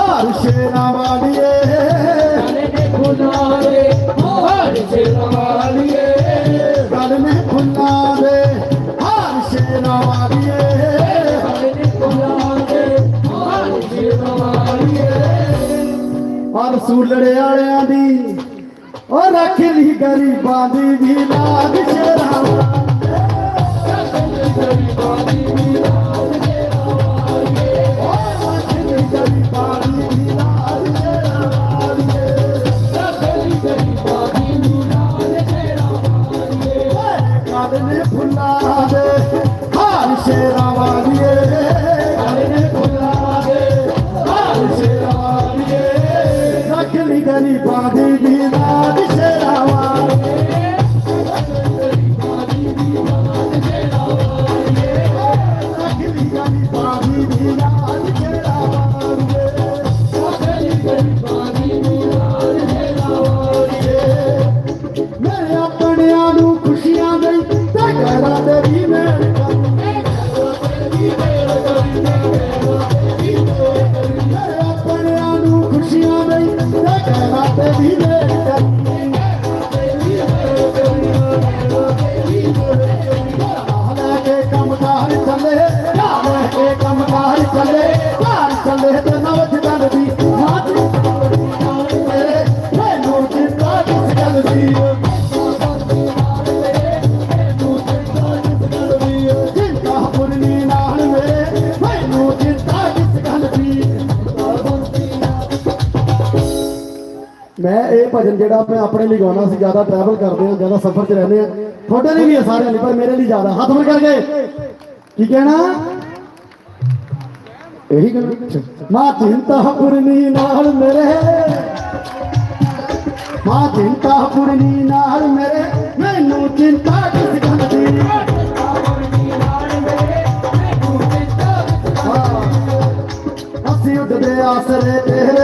ਹਾਰ ਸ਼ੇਰਾਂ ਵਾਲੀਏ ਗਲ ਨੇ ਫੁੱਲਾਂ ਦੇ ਹਾਰ ਸ਼ੇਰਾਂ ਵਾਲੀਏ ਔਰ ਸੂਲੜੇ ਵਾਲਿਆਂ ਦੀ ਉਹ ਰੱਖ ਲਈ ਗਰੀਬਾਂ ਦੀ ਵੀ ਲਾਗ ਸ਼ੇਰਾਂ ਕਾਦਨੇ ਰੱਖ ਲਈ ਗਰੀਬਾਂ ਦੀ ਵੀ ਲਾਗ ਸ਼ੇਰਾਂ ਮੈਂ ਇਹ ਭਜਨ ਜਿਹੜਾ ਮੈਂ ਆਪਣੇ ਲਈ ਗਾਉਣਾ ਸੀ ਜਿਆਦਾ ਟਰੈਵਲ ਕਰਦੇ ਹਾਂ ਜਿਆਦਾ ਸਫ਼ਰ 'ਚ ਰਹਿੰਦੇ ਆ ਤੁਹਾਡੇ ਲਈ ਵੀ ਹੈ ਸਾਰਿਆਂ ਲਈ ਪਰ ਮੇਰੇ ਲਈ ਜ਼ਿਆਦਾ ਹੱਥ ਫੜ ਕਰਕੇ ਕੀ ਕਹਿਣਾ ਇਹੀ ਗੱਲ ਮਾਂ ਚਿੰਤਾ ਪੁਰਨੀ ਨਾਲ ਮੇਰੇ। ਮਾਂ ਚਿੰਤਾ ਪੁਰਨੀ ਨਾਲ ਮੇਰੇ। ਮੈਨੂੰ ਚਿੰਤਾ ਕਿਸ ਗੱਲ ਦੀ? ਹਾਂ। ਅਸੀਂ ਉੱਡਦੇ ਆਸਰੇ ਤੇਰੇ